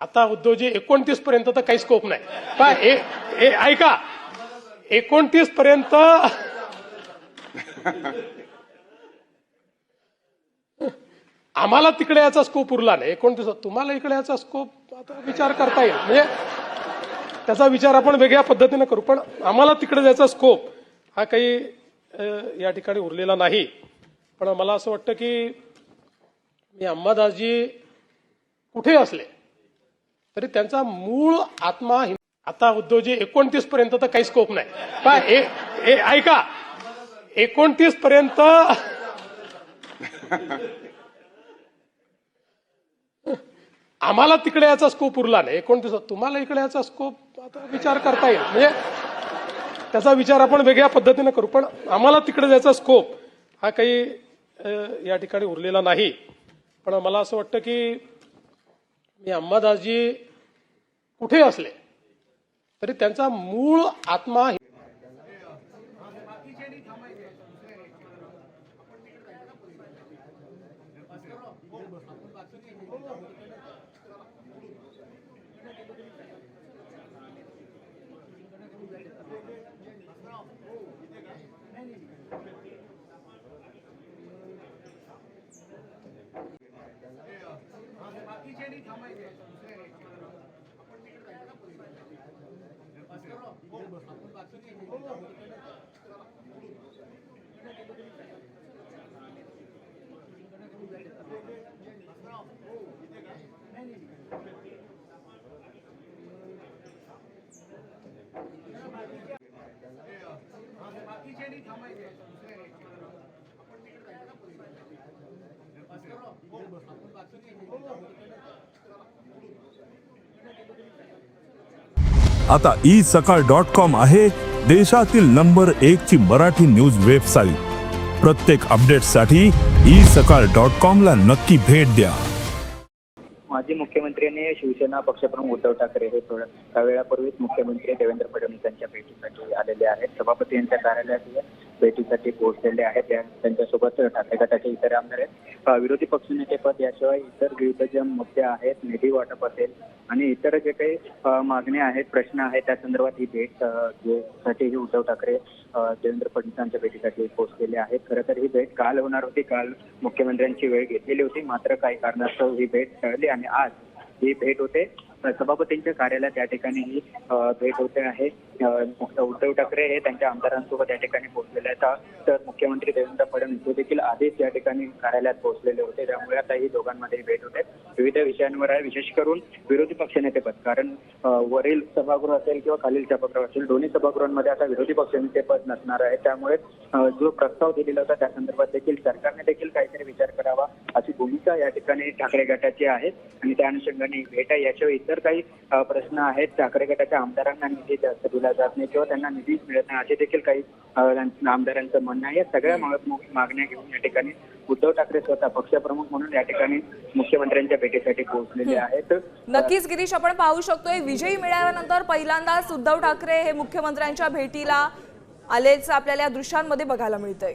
आता उद्धवजी एकोणतीस पर्यंत तर काही स्कोप नाही. ऐका. एकोणतीस पर्यंत आम्हाला तिकडे याचा स्कोप उरला नाही. एकोणतीस तुम्हाला इकडे याचा स्कोप आता विचार करता येईल. म्हणजे त्याचा विचार आपण वेगळ्या पद्धतीने करू पण आम्हाला तिकडे जायचा स्कोप हा काही या ठिकाणी उरलेला नाही. पण मला असं वाटतं की मी अंबादासजी कुठे असले? तरी त्यांचा मूळ आत्मा आता उद्योजी एकोणतीस पर्यंत तर काही स्कोप नाही. पण ऐका. एकोणतीस पर्यंत आम्हाला तिकडे याचा स्कोप उरला नाही. एकोणतीस तुम्हाला इकडे याचा स्कोप आता विचार करता येईल. म्हणजे त्याचा विचार आपण वेगळ्या पद्धतीने करू पण आम्हाला तिकडे जायचा स्कोप हा काही या ठिकाणी उरलेला नाही. पण मला असं वाटतं की मी अंबादासजी कुठे असले तरी त्यांचा मूळ आत्मा बाकीचे नाही थांबायचे आपण तिकडे आता ई सकाळ डॉट कॉम आहे देशातील नंबर एक ची मराठी न्यूज वेबसाईट. प्रत्येक अपडेटसाठी ई सकाळ डॉट कॉम ला नक्की भेट द्या. माजी मुख्यमंत्री आणि शिवसेना पक्षप्रमुख उद्धव ठाकरे हे थोड्या काही वेळापूर्वीच मुख्यमंत्री देवेंद्र फडणवीस यांच्या भेटीसाठी आलेले आहेत. सभापती यांच्या कार्यालयात भेटीसाठी पोहोचलेले आहेत. त्या- त्यांच्यासोबत ठाकरे गटाचे इतर आमदार आहेत. विरोधी पक्षनेते पद याशिवाय इतर विविध जे मुद्दे आहेत निधी वाटप असेल आणि इतर जे काही मागण्या आहेत प्रश्न आहेत त्या संदर्भात ही भेटसाठी ही उद्धव ठाकरे देवेंद्र फडणवीस यांच्या भेटीसाठी पोहोचलेले आहेत. खरं तर ही भेट काल होणार होती. काल मुख्यमंत्र्यांची वेळ घेतलेली होती. मात्र काही कारणास्तव ही भेट टळली आणि आज ही भेट होते. सभापतींच्या कार्यालयात या ठिकाणी ही भेट होते आहे. उद्धव ठाकरे हे त्यांच्या आमदारांसोबत या ठिकाणी पोहोचलेले आहेत. तर मुख्यमंत्री देवेंद्र फडणवीस हे देखील आधीच या ठिकाणी कार्यालयात पोहोचलेले होते. त्यामुळे आता ही दोघांमध्ये भेट होते. विविध विषयांवर आहे. विशेष करून विरोधी पक्षनेतेपद कारण वरील सभागृह असेल किंवा खालील सभागृह असेल दोन्ही सभागृहांमध्ये आता विरोधी पक्षनेतेपद नसणार आहे. त्यामुळे जो प्रस्ताव दिलेला होता त्या संदर्भात देखील सरकारने देखील काहीतरी विचार करावा अशी भूमिका या ठिकाणी ठाकरे गटाची आहे. आणि त्या अनुषंगाने भेट आहे. याशिवाय इतर काही प्रश्न आहेत ठाकरे गटाच्या आमदारांना निधी जास्त दिला जात नाही किंवा त्यांना निधीच मिळत नाही असे देखील काही आमदारांचं म्हणणं आहे. या सगळ्या माग- मागण्या घेऊन या ठिकाणी उद्धव ठाकरे स्वतः पक्षप्रमुख म्हणून या ठिकाणी मुख्यमंत्र्यांच्या भेटीसाठी पोहोचलेले आहेत. नक्कीच गिरीश आपण पाहू शकतोय विजयी मिळाल्यानंतर पहिल्यांदाच उद्धव ठाकरे हे मुख्यमंत्र्यांच्या भेटीला आलेच आपल्याला या दृश्यांमध्ये बघायला मिळतंय.